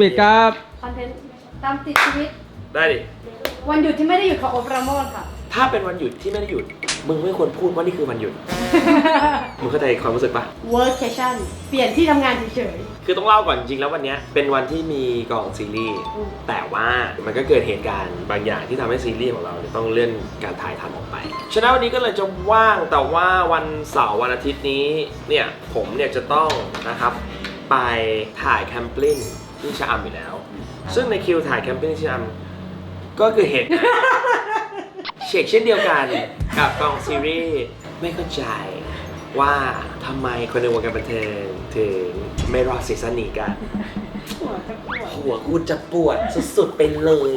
ปิดครับ คอนเทนต์ตามติดชีวิต ได้ดิ วันหยุดที่ไม่ได้หยุดของโอปราโมทค่ะ ถ้าเป็นวันหยุดที่ไม่ได้หยุด มึงไม่ควรพูดว่านี่คือวันหยุด มึงเข้าใจความรู้สึกปะ workation เปลี่ยนที่ทำงานเฉย คือต้องเล่าก่อนจริงๆแล้ววันเนี้ยเป็นวันที่มีกองซีรีส์ อืม แต่ว่ามันก็เกิดเหตุการณ์บางอย่างที่ทำให้ซีรีส์ของเราเนี่ยต้องเลื่อนการถ่ายทำออกไป ฉะนั้นวันนี้ก็เลยจะว่างแต่ว่าวันเสาร์วันอาทิตย์นี้เนี่ยผมเนี่ยจะต้องนะครับไปถ่ายแคมปลิน ที่ชะอำอยู่แล้ว ซึ่งในคิวถ่ายแคมปลินที่ชะอำก็คือเหตุการณ์เชกเช่นเดียวกันกับกองซีรีส์ไม่เข้าใจว่าทำไมคนในวงการบันเทิงถึงไม่รอดซีซั่นนี้กันๆหัวจะปวดหัวกูจะปวดสุดๆไปเลย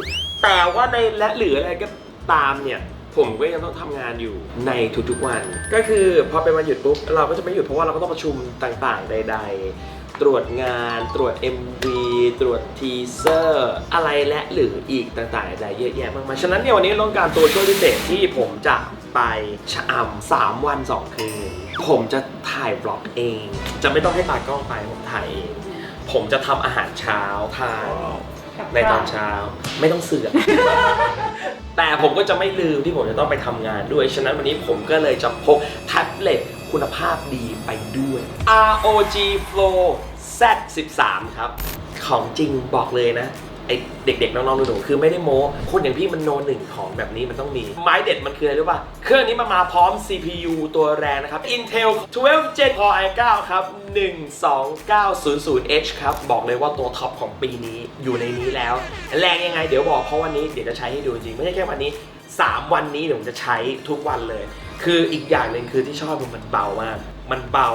แต่ว่าในและหรืออะไรก็ตามเนี่ย ผมก็ยังต้องทำงานอยู่ในทุกๆวัน ก็คือพอเป็นวันหยุดปุ๊บเราก็จะไม่หยุดเพราะว่าเราก็ต้องประชุมต่างๆ ใด ๆ ตรวจงาน ตรวจ MV ตรวจทีเซอร์อะไรและหรืออีกต่างๆใดๆเยอะแยะมากมาย ฉะนั้นเนี่ยวันนี้ต้องการตัวช่วยพิเศษที่ผมจะไปชะอำสามวันสองคืน ผมจะถ่ายบล็อกเอง จะไม่ต้องให้ตากล้องไปผมถ่ายเอง ผมจะทำอาหารเช้าทานในตอนเช้าไม่ต้องเสือก แต่ผมก็จะไม่ลืมที่ผมจะต้องไปทำงานด้วย ฉะนั้นวันนี้ผมก็เลยจะพกแท็บเล็ต คุณภาพดีไปด้วย ROG Flow Z13 ครับ ของจริงบอกเลยนะไอเด็กๆ น้องๆหนูๆคือไม่ได้โม้คนอย่างพี่มันโนหนึ่งของแบบนี้มันต้องมี ไม้เด็ดมันคืออะไรรู้ป่ะ เครื่องนี้มันมาพร้อม CPU ตัวแรงนะครับ Intel 12 Gen Core i9 ครับ 12900H ครับ บอกเลยว่าตัวท็อปของปีนี้อยู่ในนี้แล้ว แรงยังไงเดี๋ยวบอกเพราะวันนี้เดี๋ยวจะใช้ให้ดูจริง ไม่ใช่แค่วันนี้ 3 วันนี้เดี๋ยวผมจะใช้ทุกวันเลย คืออีกอย่างหนึ่งคือที่ชอบคือมันเบามาก มันเบา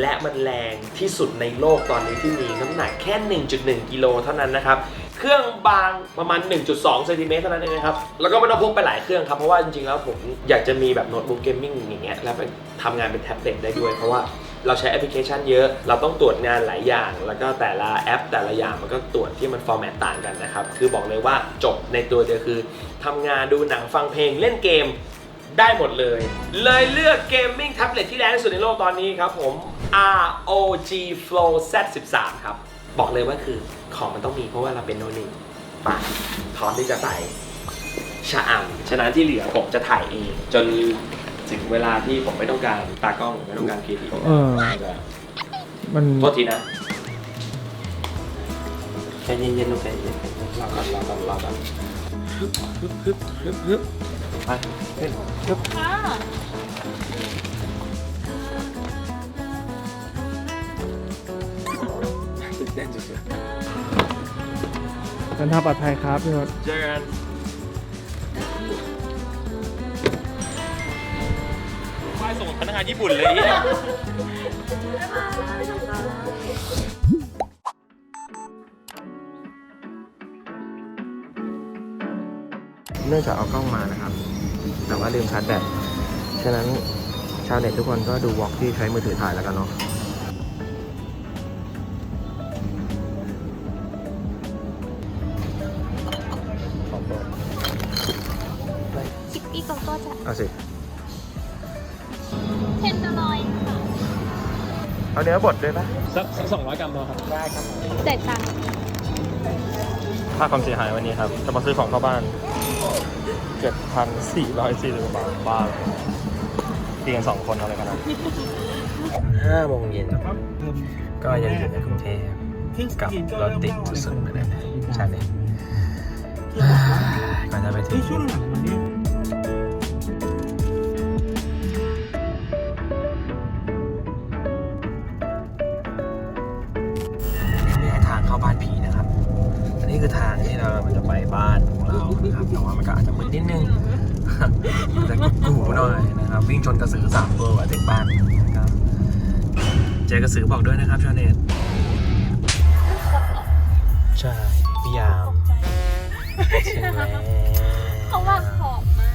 และมันแรงที่สุดในโลกตอนนี้ที่มีน้ำหนักแค่ 1.1 กิโลเท่านั้นนะครับ เครื่องบางประมาณ 1.2เซนติเมตรเท่านั้นเองนะครับ แล้วก็ไม่ต้องพกไปหลายเครื่องครับ เพราะว่าจริงๆแล้วผมอยากจะมีแบบโน้ตบุ๊กเกมมิ่งอย่างเงี้ยแล้วไปทำงานเป็นแท็บเล็ตได้ด้วย เพราะว่าเราใช้แอปพลิเคชันเยอะ เราต้องตรวจงานหลายอย่าง แล้วก็แต่ละแอปแต่ละอย่างมันก็ตรวจที่มันฟอร์แมตต่างกันนะครับ คือบอกเลยว่าจบในตัวเดียวคือทำงานดูหนังฟังเพลงเล่นเกม ได้หมดเลย เลยเลือกเกมมิ่งแท็บเล็ตที่แรงที่สุดในโลกตอนนี้ครับผม ROG Flow Z13 ครับ บอกเลยว่าคือของมันต้องมีเพราะว่าเราเป็นโนหนึ่งปะพร้อมที่จะใส่ชะอำฉะนั้นที่เหลือผมจะถ่ายเอง จนถึงเวลาที่ผมไม่ต้องการตากล้องไม่ต้องการครีเอทีฟเออ มันโทษทีนะใจเย็นๆลูกใจเย็นๆรอก่อนรอก่อนรอก่อนฮึบฮึบฮึบฮึบฮึบ ไปขึ้นฮึบตื่นเต้นสุดเดินทางปลอดภัยครับพี่รถเจอกันไปส่งพนักงานญี่ปุ่นเลยเนี่ยเนื่องจากเอากล้องมานะครับ แต่ว่าลืมชาร์จแบตฉะนั้นชาวเน็ตทุกคนก็ดูวอล์กที่ใช้มือถือถ่ายแล้วกันเนาะชิปปี้โกโก้จะเอาสิเทนเดอร์ลอยค่ะเอาเนื้อบดด้วยปะสักสักสองร้อยกรัมพอครับได้ครับจ่ายตังค์ค่าความเสียหายวันนี้ครับ จะมาซื้อของเข้าบ้าน เจ็ดพันสี่ร้อยสี่สิบบาทบ้าเตียงสองคนเอาอะไรกันนะห้าโมงเย็นก็ยังอยู่ในกรุงเทพกับรถติดสุดๆไปเลยใช่เลยก็จะไปถึงนี่ทางเข้าบ้านผีนะครับ อันนี้คือทางที่เรามันจะไปบ้าน เรานะครับแต่ว่ามันก็อาจจะมืดนิดนึงมันจะกูหน่อยนะครับวิ่งชนกระสือสามตัวถึงบ้านนะครับเจอกระสือบอกด้วยนะครับชาวเน็ตใช่พี่ยามถึงแล้วเขาว่าหอมมา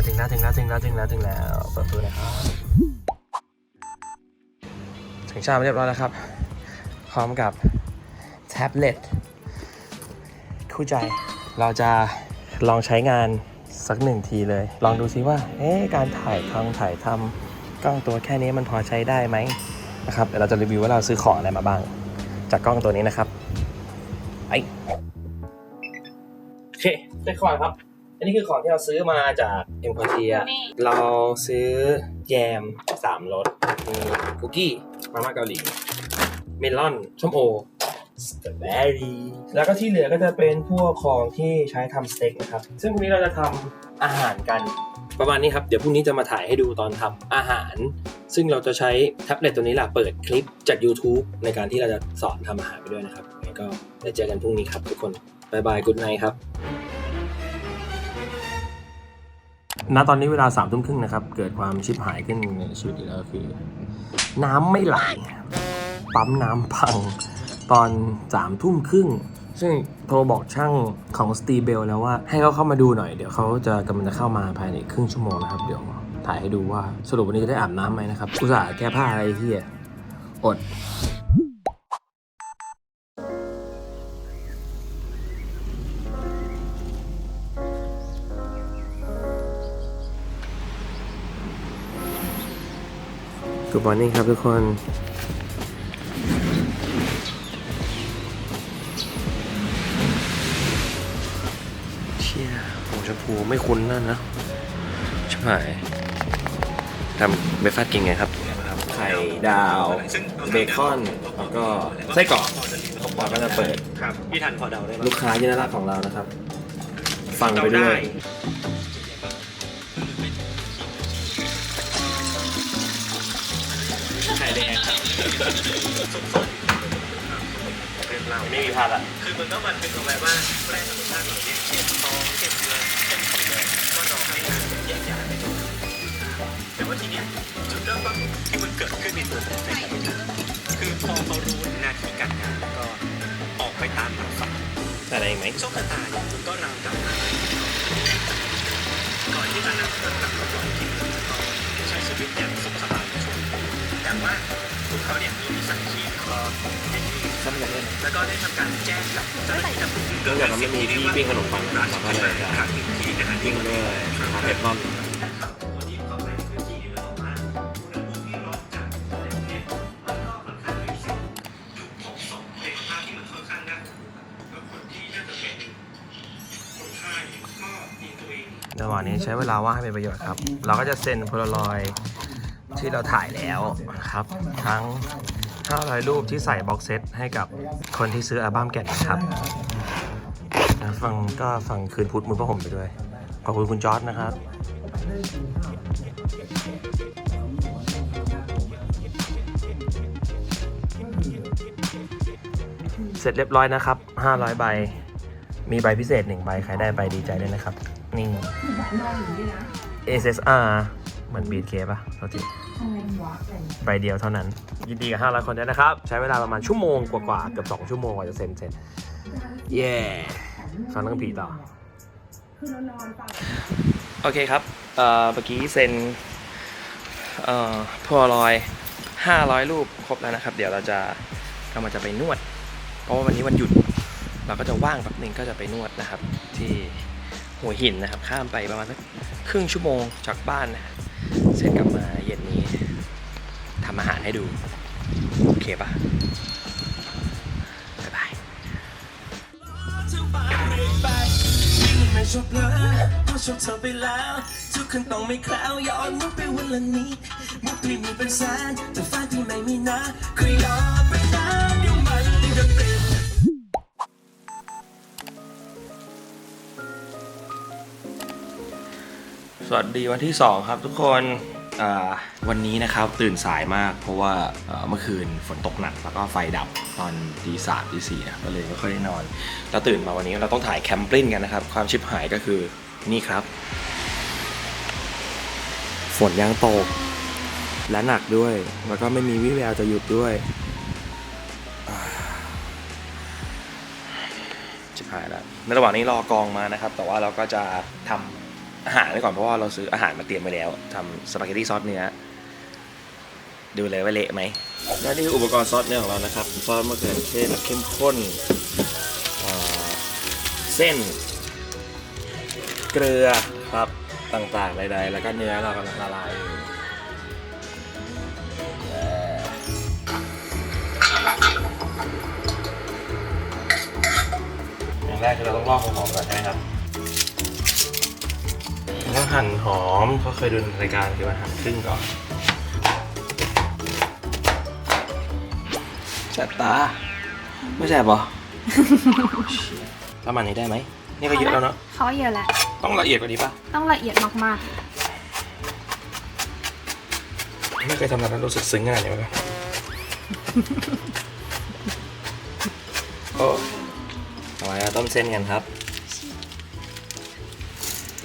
กถึงแล้วถึงแล้วถึงแล้วถึงแล้วถึงแล้วถึงแล้วเปิดประตูเลยครับถึงชามาเรียบร้อยแล้วครับ พร้อมกับแท็บเล็ตคู่ใจ เราจะลองใช้งานสักหนึ่งทีเลย ลองดูซิว่า เอ๊การถ่ายทำถ่ายทำกล้องตัวแค่นี้มันพอใช้ได้ไหมนะครับ เดี๋ยวเราจะรีวิวว่าเราซื้อของอะไรมาบ้าง จากกล้องตัวนี้นะครับไปโอเคได้ก่อนครับ อันนี้คือของที่เราซื้อมาจากเอ็มพอเทียเราซื้อแยมสามรสมีคุกกี้ มาม่าเกาหลี เมลอน ส้มโอ สตรอเบอรี่แล้วก็ที่เหลือก็จะเป็นพวกของที่ใช้ทำสเต็กนะครับ ซึ่งพรุ่งนี้เราจะทำอาหารกันประมาณนี้ครับ เดี๋ยวพรุ่งนี้จะมาถ่ายให้ดูตอนทำอาหาร ซึ่งเราจะใช้แท็บเล็ตตัวนี้แหละเปิดคลิปจาก YouTube ในการที่เราจะสอนทำอาหารไปด้วยนะครับงั้นก็ได้เจอกันพรุ่งนี้ครับทุกคนบายบายกุดไนครับณตอนนี้เวลาสามทุ่มครึ่งนะครับ เกิดความชิบหายขึ้นในชีวิตอีกแล้วคือ น้ำไม่ไหลปั๊มน้ำพัง ตอนสามทุ่มครึ่ง ซึ่งโทรบอกช่างของสตีเบลแล้วว่าให้เขาเข้ามาดูหน่อย เดี๋ยวเขาจะกำลังจะเข้ามาภายในครึ่งชั่วโมงนะครับ เดี๋ยวถ่ายให้ดูว่าสรุปวันนี้จะได้อาบน้ำไหมนะครับ อุตส่าห์แก้ผ้าอะไรที่อด Good morning ครับทุกคน ผงชมพูไม่คุ้นนั่นนะใช่ทำเบรกฟาสต์กินไงครับ ไข่ดาว เบคอน แล้วก็ไส้กรอกเราก็จะเปิด ครับพี่ทันพอเดาได้ไหมลูกค้าที่น่ารักของเรานะครับ ฟังไปด้วย ไข่แดงครับ ไม่มีพลาดละคือมันต้องมันเป็นอะไรว่าแรงธรรมชาติของเนี่ยเช่นทองเช่นเงินเช่นทองแดงก็รอให้นานแยกย้ายไปก่อนแต่ว่าทีเนี้ยจุดเริ่มต้นที่มันเกิดขึ้นในตัวผมเองคือพอเขารู้หน้าที่การงานก็ออกไปตามหาฝันอะไรไหมโชคชะตาเนี่ยก็ราวกับก่อนที่จะนำเรื่องกลับมาปล่อยที่ก็ใช้ชีวิตอย่างสุขสบายในช่วงนี้แต่ว่าพวกเขาเนี่ยมีวิสัยที่ก็ เป็นที่ซ้ำกันเลยแล้วก็ได้ทำการแจ้งกับเจ้าหน้าที่ตำรวจเนื่องจากมันไม่มีที่ปิ้งขนมปังเราก็เลยจะครั้งหนึ่งที่นะฮะปิ้งด้วยชาเปปปอนคนที่เข้าไปในพื้นที่ที่เราต้องการอุณหภูมิที่ร้อนจัดอะไรพวกเนี้ยมันก็ค่อนข้างมีสิทธิ์ถูกพบคอนข้างน่ากลัวแล้วคนที่น่าจะเป็นคนไข้ก็มีตัวเองระหว่างนี้ใช้เวลาว่างให้เป็นประโยชน์ครับ เราก็จะเซ็นโพลารอยที่เราถ่ายแล้วนะครับ ทั้ง 500 รูปที่ใส่บ็อกเซตให้กับคนที่ซื้ออัลบั้มแกะนะครับฟังก็ฟังคืนพุทธมือพระผมไปด้วย ขอบคุณคุณจอร์ดนะครับเสร็จเรียบร้อยนะครับ 500 ใบ มีใบพิเศษ 1 ใบ ใครได้ใบดีใจด้วยนะครับ นี่ SSR เหมือนบีดเคป่ะโทษที ใบเดียวเท่านั้น ยินดีกับ500คนด้วยนะครับ ใช้เวลาประมาณชั่วโมงกว่าๆเกือบ2ชั่วโมงกว่าจะเซ็นเสร็จเย้ฟังเรื่องผีต่อโอเคครับเอ่อเมื่อกี้เซ็นเอ่อพอลอย500รูปครบแล้วนะครับ เดี๋ยวเราจะกำลังจะไปนวด เพราะว่าวันนี้วันหยุด เราก็จะว่างแป๊บหนึงก็จะไปนวดนะครับ ที่หัวหินนะครับ ข้ามไปประมาณสักครึ่งชั่วโมงจากบ้านนะเสร็จกลับมาเย็นนี้ทำอาหารให้ดู โอเคปะบ๊ายบายไม่ชอบเพลอเพราะชอบเธอไปแล้วทุกคนต้องไม่แคล้วย้อนมุกไปวันละนิดมุกพี่มีเป็นแสนแต่แฟนพี่ไม่มีนะคุยยอมไปนานเดี๋ยวมันก็ติดสวัสดีวันที่2ครับทุกคน วันนี้นะครับตื่นสายมากเพราะว่าเมื่อคืนฝนตกหนัก แล้วก็ไฟดับตอนตีสามตีสี่นะก็เลยไม่ค่อยได้นอนแล้วตื่นมาวันนี้เราต้องถ่ายแคมปลิ้นกันนะครับ ความชิบหายก็คือนี่ครับ ฝนยังตก และหนักด้วย แล้วก็ไม่มีวิแววจะหยุดด้วยชิบหายแล้วในระหว่างนี้รอกองมานะครับ แต่ว่าเราก็จะทำ อาหารไว้ก่อนเพราะว่าเราซื้ออาหารมาเตรียมไว้แล้วทำสปาเกตตี้ซอสเนื้อดูเลยว่าเละไหมและนี่คืออุปกรณ์ซอสเนื้อของเรานะครับซอสมะเขือเทศเข้มข้นเส้น เกลือครับต่างๆใดๆแล้วก็เนื้อเรากำลังละลายอยู่เอ่อแรกคือเราต้องลอกหอมก่อนใช่ไหมครับ แล้วหั่นหอมเขาเคยดูรายการคือว่าหั่นครึ่งก่อนแสบตา ไม่แสบปะ ประมาณนี้ได้ไหม นี่ก็เยอะแล้วเนาะ เขาเยอะแหละ ต้องละเอียดกว่านี้ปะต้องละเอียดมากไม่เคยทำแบบนั้นรู้สึกซึ้งขนาดนี้เลยโอ้ต่อไปเราต้มเส้นกันครับแ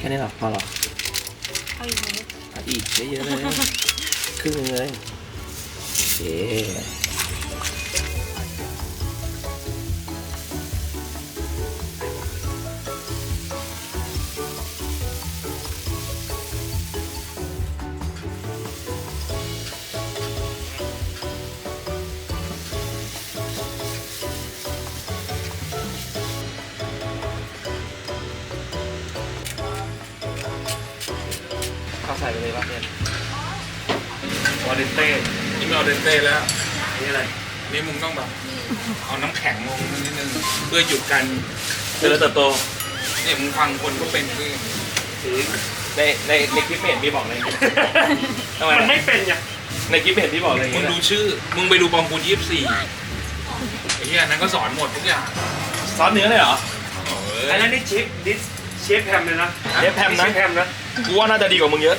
ค่นี้เหรอพอเหรอๆเอาอยู่ไหมเอาอีกเยอะๆเลย ครึ่งหนึงเลยโอเค เดนเต้แล้วนี่อะไรนี่มึงต้องแบบเอาน้ำแข็งลงนิดนึงเพื่อหยุดการเจริญเติบโตเนี่ยมึงฟังคนก็เป็นคือในในในคลิปไม่เห็นพี่บอกเลยทำไมมันไม่เป็นไงในคลิปไม่เห็นพี่บอกเลยมึงดูชื่อ มึงไปดูบอมบูนยี่สิบสี่ไอ้เหี้ยนั้นก็สอนหมดทุกอย่างซอสเนื้อเลยเหรอเอออันนั้นนี่เชฟดิสเชฟแพมเลยนะเชฟแพมนะเชฟแพมนะกูว่าน่าจะดีกว่ามึงเยอะ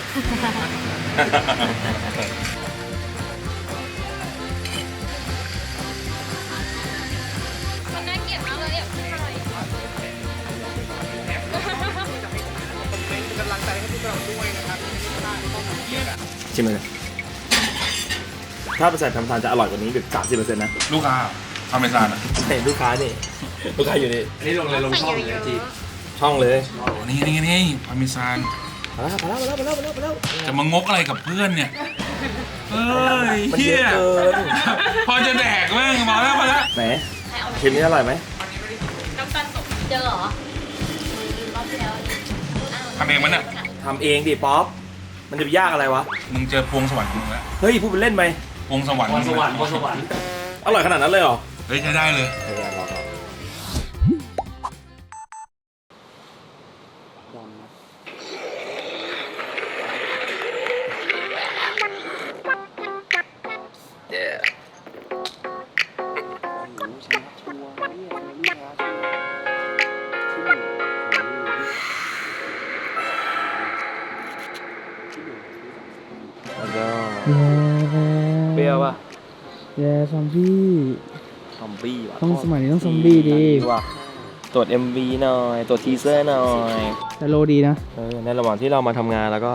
ชิมเลยถ้าไปใส่ทำทานจะอร่อยกว่านี้แบบสามสิบเปอร์เซ็นต์นะลูกค้าอเมซอนอะเห็นลูกค้านี่ ลูกค้าอยู่นี่อันนี้ลงเลยลงช่องเลยจีช่องเลยโอ้นี่นี่นี่อเมซอนมาแล้วมาแล้วมาแล้วมาแล้วมาแล้วจะมางกอะไรกับเพื่อนเนี่ยเอ้ยมันเฮีเยยอะเกินพอจะแดกแม่งมาแล้วมาแล้วไหนคลิปนี้อร่อยไหมเจอเหรอทำเองมันอะทำเองดิป๊อป มันจะไปยากอะไรวะ มึงเจอพวงสวรรค์มึงแล้วเฮ้ย พูดเป็นเล่นไปพวงสวรรค์พรสวรรค์พรสวรรค์ อร่อยขนาดนั้นเลยเหรอ เฮ้ยใช้ได้เลยเฮ้ยลองลองแซอมบี้ว่ะต้องสมัยนี้ต้องซอมบี้ดี ว่ะตรวจ MV หน่อยตรวจทีเซอร์หน่อยแต่โลดีนะเออในระหว่างที่เรามาทำงานแล้วก็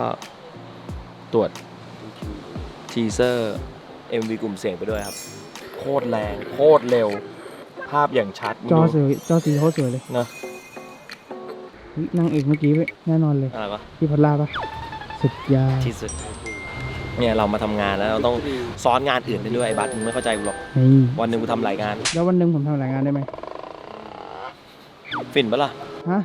ตรวจทีเซอร์ MV กลุ่มเสียงไปด้วยครับ โคตรแรงโคตรเร็ว ภาพอย่างชัดจอมึงสดูวยจอสีโคตรสวยเลยเนอะเฮ้ยนางเอกเมื่อกี้เว้ยแน่นอนเลยอะไรวะพี่พัลล่าปะสุดยาที่สุด เนี่ยเรามาทำงานแล้วเราต้องซ้อนงานอื่นไปด้วยไอ้บัสมึงไม่เข้าใจกูหรอกนี่วันหนึ่งกูทำหลายงานแล้ววันหนึ่งผมทำหลายงานได้ไหมฝิ่นปะล่ะ ฮะ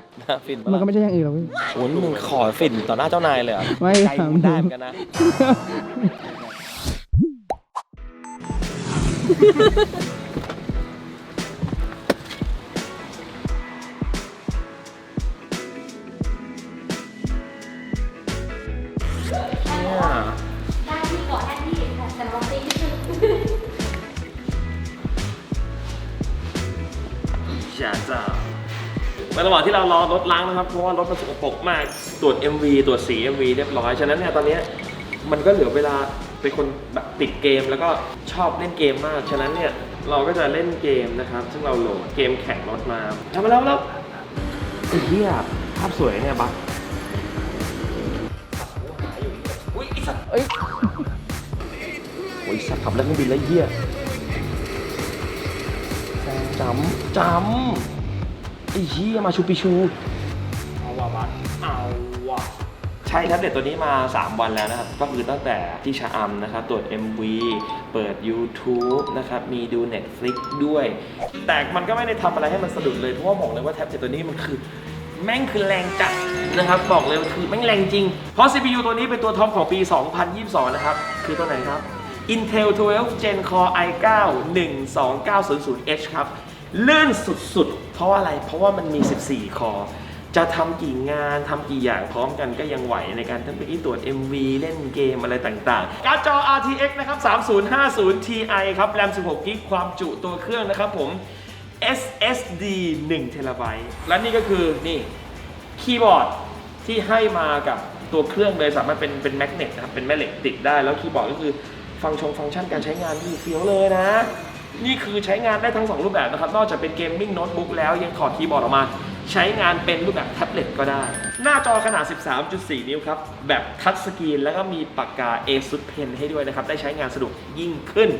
ฝิ่นปะมันล่ะก็ไม่ใช่อย่างอื่นหรอกพี่ โอ้ยมึงขอฝิ่นต่อหน้าเจ้านายเลยเหรอไม่ใจมึงได้เหมือนกันนะ ระหว่างที่เรารอรถล้างนะครับ เพราะว่ารถมันสกปรกมาก ตรวจ MV ตรวจสี MV เรียบร้อย ฉะนั้นเนี่ยตอนเนี้ยมันก็เหลือเวลาเป็นคนแบบติดเกมแล้วก็ชอบเล่นเกมมาก ฉะนั้นเนี่ยเราก็จะเล่นเกมนะครับ ซึ่งเราโหลดเกมแข่งรถมาทำมาแล้วแล้วไอ้เหี้ยภาพสวยเนี่ยบักอุ้ยไอสัตว์เอ้ยโอ้ยสัตว์ขับแล้วเครื่องบินแล้วเหี้ยจำจำ อ้เหี้ยมาชูปิชู เอาว่ะบัสเอาว่ะใช้แท็บเล็ตตัวนี้มา 3 วันแล้วนะครับ ก็คือตั้งแต่ที่ชะอำนะครับ ตรวจ MV เปิด YouTube นะครับ มีดู Netflix ด้วย แต่มันก็ไม่ได้ทำอะไรให้มันสะดุดเลยเพราะว่าบอกเลยว่าแท็บเล็ตตัวนี้มันคือ แม่งคือแรงจัดนะครับ บอกเลยว่าคือแม่งแรงจริง เพราะ CPU ตัวนี้เป็นตัวท็อปของปี 2022 นะครับ คือตัวไหนครับ Intel 12 Gen Core i9 12900H ครับ ลื่นสุดๆ เพราะว่าอะไรเพราะว่ามันมี 14 คอ จะทำกี่งานทำกี่อย่างพร้อมกันก็ยังไหวในการทำไปตรวจ MV เล่นเกมอะไรต่างๆ การ์ดจอ RTX นะครับ 3050 Ti ครับแรม 16 กิกความจุตัวเครื่องนะครับผม SSD 1 t b และนี่ก็คือนี่คีย์บอร์ดที่ให้มากับตัวเครื่องเลยสามารถเป็นเป็นแมกเนตนะครับเป็นแม่เหล็กติดได้แล้วคีย์บอร์ดก็คือฟังชงฟังก์ชันการใช้งานที่เฟี้ยวเลยนะ นี่คือใช้งานได้ทั้ง 2 รูปแบบนะครับ นอกจากเป็นเกมมิ่งโน้ตบุ๊กแล้วยังถอดคีย์บอร์ดออกมา ใช้งานเป็นรูปแบบแท็บเล็ตก็ได้ หน้าจอขนาด 13.4 นิ้วครับ แบบทัชสกรีนแล้วก็มีปากกา ASUS Pen ให้ด้วยนะครับ ได้ใช้งานสะดวกยิ่งขึ้น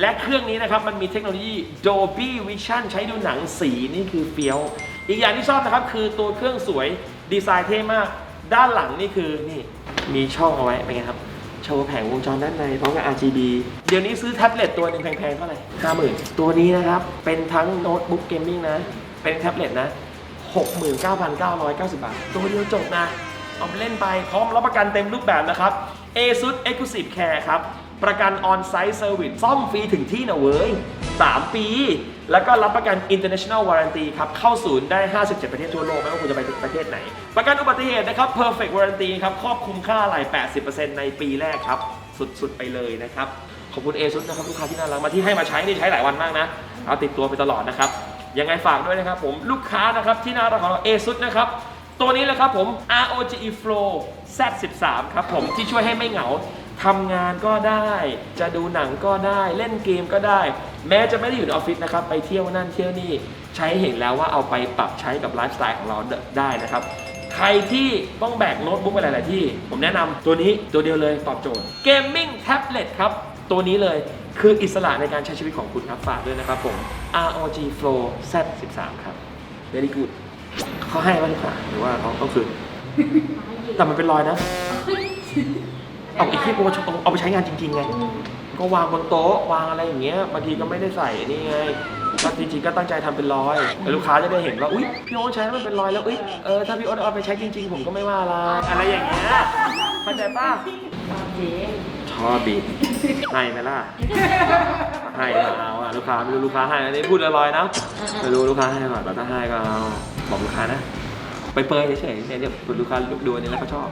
และเครื่องนี้นะครับ มันมีเทคโนโลยี Dolby Vision ใช้ดูหนังสีนี่คือเฟี้ยว อีกอย่างที่ชอบนะครับคือตัวเครื่องสวยดีไซน์เท่มาก ด้านหลังนี่คือนี่มีช่องเอาไว้เป็นไงครับ โชว์แผงวงจรด้านในพร้อมกับ RGB เดี๋ยวนี้ซื้อแท็บเล็ตตัวหนึ่งแพงๆเท่าไหร่ห้าหมื่นตัวนี้นะครับ เป็นทั้งโน้ตบุ๊กเกมมิ่งนะ เป็นแท็บเล็ตนะ 69,990 บาท ตัวเดียวจบนะ เอาไปเล่นไปพร้อมรับประกันเต็มรูปแบบนะครับ ASUS Exclusive Care ครับ ประกัน On-Site Service ซ่อมฟรีถึงที่นะเว้ย 3 ปี แล้วก็รับประกัน International Warranty ครับ เข้าศูนย์ได้ 57 ประเทศทั่วโลก ไม่ว่าคุณจะไปประเทศไหน ประกันอุบัติเหตุนะครับ Perfect Warranty ครับครอบคลุมค่าอะไหล่80%ในปีแรกครับ สุดๆ ไปเลยนะครับ ขอบคุณ ASUS นะครับลูกค้าที่น่ารักมาที่ให้มาใช้นี่ใช้หลายวันมากนะ เอาติดตัวไปตลอดนะครับ ยังไงฝากด้วยนะครับผมลูกค้านะครับที่น่ารักของเรา ASUS นะครับตัวนี้เลยครับผม ROG Flow Z13 ครับผมที่ช่วยให้ไม่เหงา ทำงานก็ได้ จะดูหนังก็ได้เล่นเกมก็ได้ แม้จะไม่ได้อยู่ในออฟฟิศนะครับ ไปเที่ยวนั่นเที่ยวนี่ใช้เห็นแล้วว่าเอาไปปรับใช้กับไลฟ์สไตล์ของเราได้นะครับ ใครที่ต้องแบกโน้ตบุ๊กไปหลาย ๆ ที่ ผมแนะนำตัวนี้ตัวเดียวเลยตอบโจทย์ Gaming Tablet ครับตัวนี้เลยคืออิสระในการใช้ชีวิตของคุณครับฝากด้วยนะครับผม ROG Flow Z13 ครับ very good เขาให้มาดีกว่าหรือว่าเขาต้องคืนแต่มันเป็นรอยนะ เอาไอ้ที่โปรเอาไปใช้งานจริงๆไง ก็วางบนโต๊ะวางอะไรอย่างเงี้ยบางทีก็ไม่ได้ใส่นี่ไงก็จริงๆก็ตั้งใจทำเป็นรอยแต่ลูกค้าจะได้เห็นว่าอุ้ยพี่โอ๊ตใช้แล้วมันเป็นรอยแล้วอุ้ยเออถ้าพี่โอ๊ตเอาไปใช้จริง ๆ ผมก็ไม่ว่าอะไรอะไรอย่างเงี้ยเข้าใจป่ะชอบบีให้ไหมล่ะให้ก็เอาอะลูกค้าไม่รู้ลูกค้าให้อันนี้พูดลอยๆนะไม่รู้ลูกค้าให้ก่อนแต่ถ้าให้ก็เอาบอกลูกค้านะ ไปเปยเฉยๆเนี่ยเดี๋ยวลูกค้าดูอันนี้แล้วก็ชอบ